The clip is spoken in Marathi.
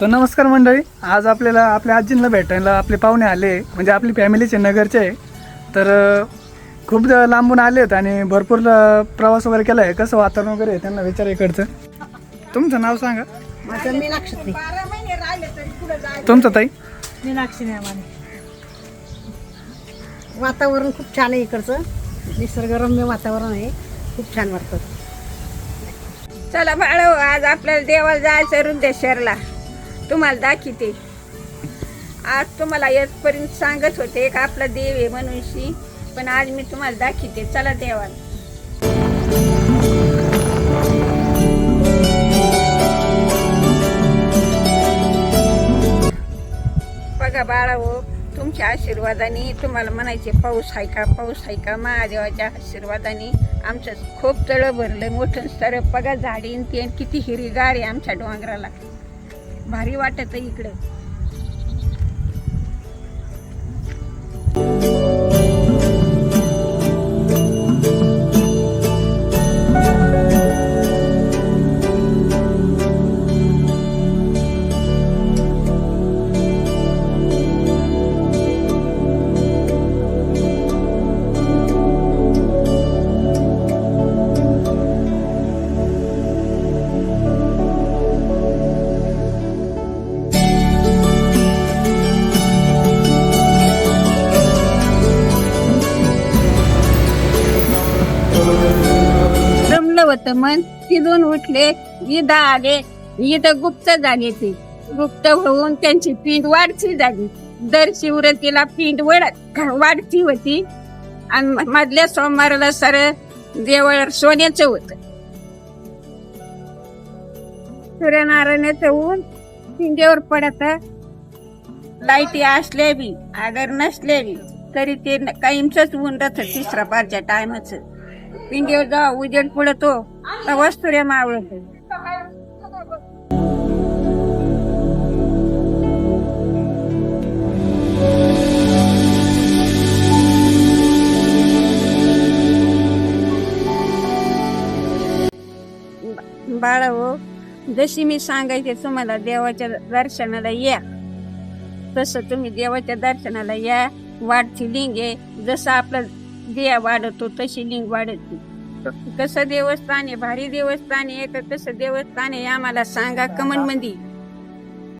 तर नमस्कार मंडळी आज आपल्याला आपल्या आजींना भेटायला आपले पाहुणे आले म्हणजे आपली फॅमिलीचे नगरचे. आहे तर खूप लांबून आले आहेत आणि भरपूर प्रवास वगैरे केला आहे कसं वातावरण वगैरे आहे त्यांना विचार इकडचं. तुमचं नाव सांगा. माझं मीनाक्षी तुमचं ताई? मीनाक्षी वातावरण खूप छान आहे इकडचं. निसर्गरम्य वातावरण आहे. खूप छान वाटतं. चला बाळो आज आपल्याला देवाला जायचं रुद्रेश्वरला. तुम्हाला दाखवते. आज तुम्हाला येतपर्यंत सांगत होते का आपला देव आहे म्हणूनशी पण आज मी तुम्हाला दाखवते. चला देवाला. बघा बाळाओ तुमच्या आशीर्वादाने तुम्हाला म्हणायचे पाऊस आहे का? पाऊस आहे का? महादेवाच्या आशीर्वादाने आमचं खूप तळं भरलं. मोठं सर बघा झाडीन ते किती हिरीगार आहे आमच्या डोंगराला. भारी वाटत इकडं. जमलं होतं. मन तिथून उठले इथं आले इथं गुप्त झाले ते. गुप्त होऊन त्यांची पिंड वाढची झाली दर शिवरतीला पिंड वडत वाढची होती. आणि मधल्या सोमवारला सर देवळ सोन्याचं होत. सूर्यनारायणाचं ऊन पिंडेवर पडत. लाईटी असले बी अगर नसले बी तरी ते कायमच ऊन राहत तिसरा पारच्या टायमाचं पिंडीवर जा उजेड पडतो तेव्हा सूर्य मावळत बाळा हो जशी मी सांगायचे तुम्हाला देवाच्या दर्शनाला या. तसं तुम्ही देवाच्या दर्शनाला या. वाढती लिंगे जसं आपलं दिया वाढतो तशी लिंग वाढत. कसं देवस्थान आहे भारी देवस्थान आहे तर तसं देवस्थान आहे आम्हाला सांगा कमन मंदी.